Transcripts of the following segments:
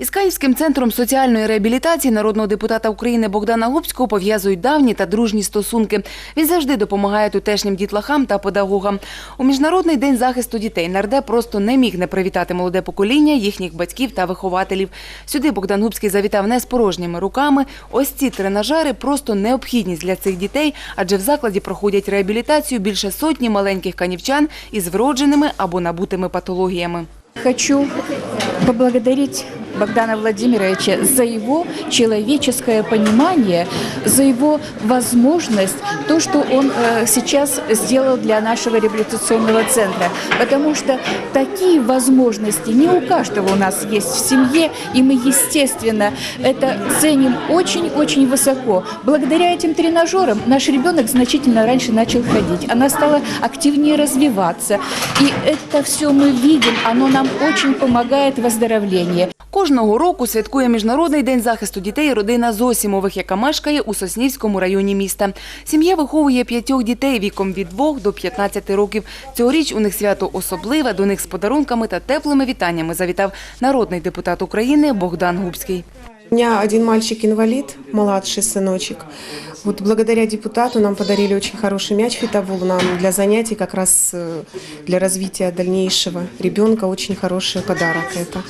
Із Канівським центром соціальної реабілітації народного депутата України Богдана Губського пов'язують давні та дружні стосунки. Він завжди допомагає тутешнім дітлахам та педагогам. У міжнародний день захисту дітей нардеп просто не міг не привітати молоде покоління, їхніх батьків та вихователів. Сюди Богдан Губський завітав не з порожніми руками. Ось ці тренажери просто необхідність для цих дітей, адже в закладі проходять реабілітацію більше сотні маленьких канівчан із вродженими або набутими патологіями. Хочу поблагодарить Богдана Владимировича за его человеческое понимание, за его возможность, то, что он э, сейчас сделал для нашего реабилитационного центра. Потому что такие возможности не у каждого у нас есть в семье, и мы, естественно, это ценим очень-очень высоко. Благодаря этим тренажерам наш ребенок значительно раньше начал ходить. Она стала активнее развиваться. И это все мы видим, оно нам очень помогает в выздоровлении. Кожного року святкує Міжнародний день захисту дітей родина Зосімових, яка мешкає у Соснівському районі міста. Сім'я виховує п'ятьох дітей віком від 2 до 15 років. Цьогоріч у них свято особливе, до них з подарунками та теплими вітаннями завітав народний депутат України Богдан Губський. У меня один мальчик инвалид, младший сыночек. Вот благодаря депутату нам подарили очень хороший мяч фитовол нам для занятий, как раз э, для развития дальнейшего ребенка. Очень хороший подарок это.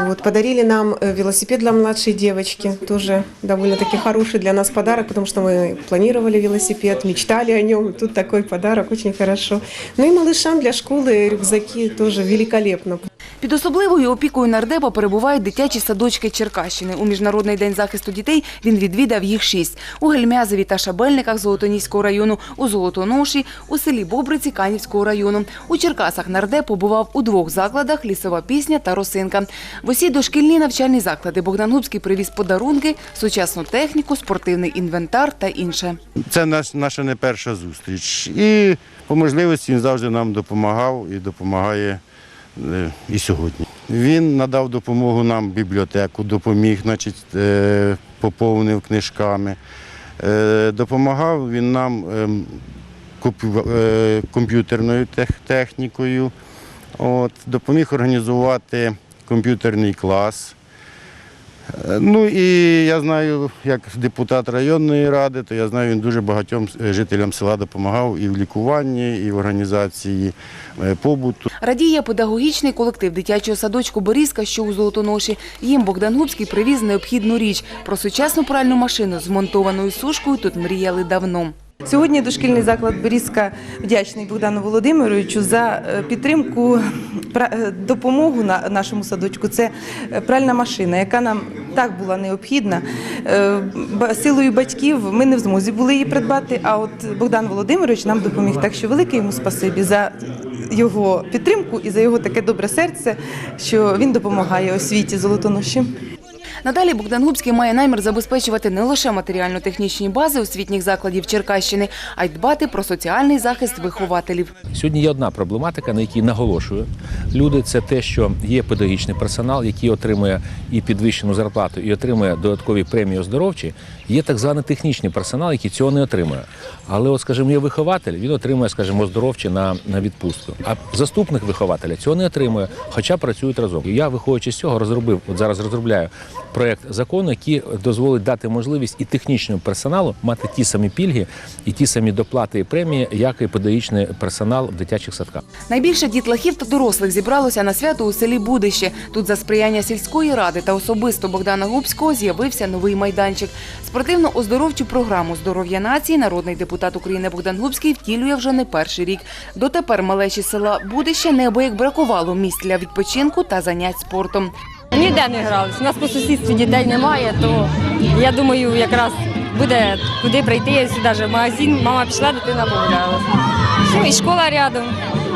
Вот, подарили нам э, велосипед для младшей девочки. Тоже довольно-таки хороший для нас подарок, потому что мы планировали велосипед, мечтали о нем. Тут такой подарок, очень хорошо. Ну и малышам для школы рюкзаки тоже великолепно. Під особливою опікою нардепа перебувають дитячі садочки Черкащини. У Міжнародний день захисту дітей він відвідав їх шість. У Гельмязові та Шабельниках Золотоніського району, у Золотоноші, у селі Бобриці Канівського району. У Черкасах нардеп побував у двох закладах «Лісова пісня» та «Росинка». В усі дошкільні навчальні заклади Богдан Губський привіз подарунки, сучасну техніку, спортивний інвентар та інше. Це наш, наша не перша зустріч. І по можливості він завжди нам допомагав і допомагає і сьогодні. Він надав допомогу нам бібліотеку, допоміг, значить, е, поповнив книжками. Е, Допомагав він нам ем, е, комп'ютерною технікою. От, допоміг організувати комп'ютерний клас. Е, Ну і я знаю, як депутат районної ради, то я знаю, він дуже багатьом е, жителям села допомагав і в лікуванні, і в організації е, побуту. Радіє педагогічний колектив дитячого садочку «Борізка», що у Золотоноші. Їм Богдан Губський привіз необхідну річ. Про сучасну пральну машину з монтованою сушкою тут мріяли давно. Сьогодні дошкільний заклад Берізка вдячний Богдану Володимировичу за е, підтримку, е, допомогу на нашому садочку. Це е, пральна машина, яка нам так була необхідна. Силою батьків ми не в змозі були її придбати, а от Богдан Володимирович нам допоміг. Так що велике йому спасибі за його підтримку і за його таке добре серце, що він допомагає освіті золотоноші. Надалі Богдан Губський має намір забезпечувати не лише матеріально-технічні бази освітніх закладів Черкащини, а й дбати про соціальний захист вихователів. Сьогодні є одна проблематика, на якій наголошую люди. Це те, що є педагогічний персонал, який отримує і підвищену зарплату, і отримує додаткові премії оздоровчі. Є так званий технічний персонал, який цього не отримує. Але, от, скажімо, є вихователь, він отримує, скажімо, оздоровчі на, відпустку. А заступник вихователя цього не отримує, хоча працюють разом. Я, виходячи з цього, розробив, от зараз розробляю проект закону, який дозволить дати можливість і технічному персоналу мати ті самі пільги і ті самі доплати і премії, як і педагогічний персонал в дитячих садках. Найбільше дітлахів та дорослих зібралося на свято у селі Будище. Тут за сприяння сільської ради та особисто Богдана Губського з'явився новий майданчик. Спортивно-оздоровчу програму Здоров'я нації народний депутат України Богдан Губський втілює вже не перший рік. Дотепер малечі села Будище неабияк бракувало місць для відпочинку та занять спортом. Ніде не гралися. У нас по сусідству дітей немає, то я думаю, якраз буде куди прийти сюди в магазин. Мама пішла, дитина погулялася. Ну і школа рядом.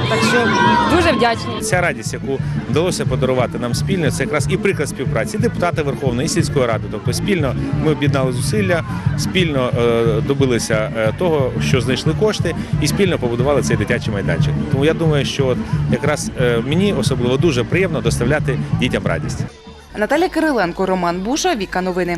Так що дуже вдячні. Ця радість, яку вдалося подарувати нам спільно, це якраз і приклад співпраці. І депутати Верховної і сільської ради. Тобто спільно ми об'єднали зусилля, спільно е, добилися е, того, що знайшли кошти, і спільно побудували цей дитячий майданчик. Тому я думаю, що от якраз е, мені особливо дуже приємно доставляти дітям радість. Наталя Кириленко, Роман Буша, Віка Новини.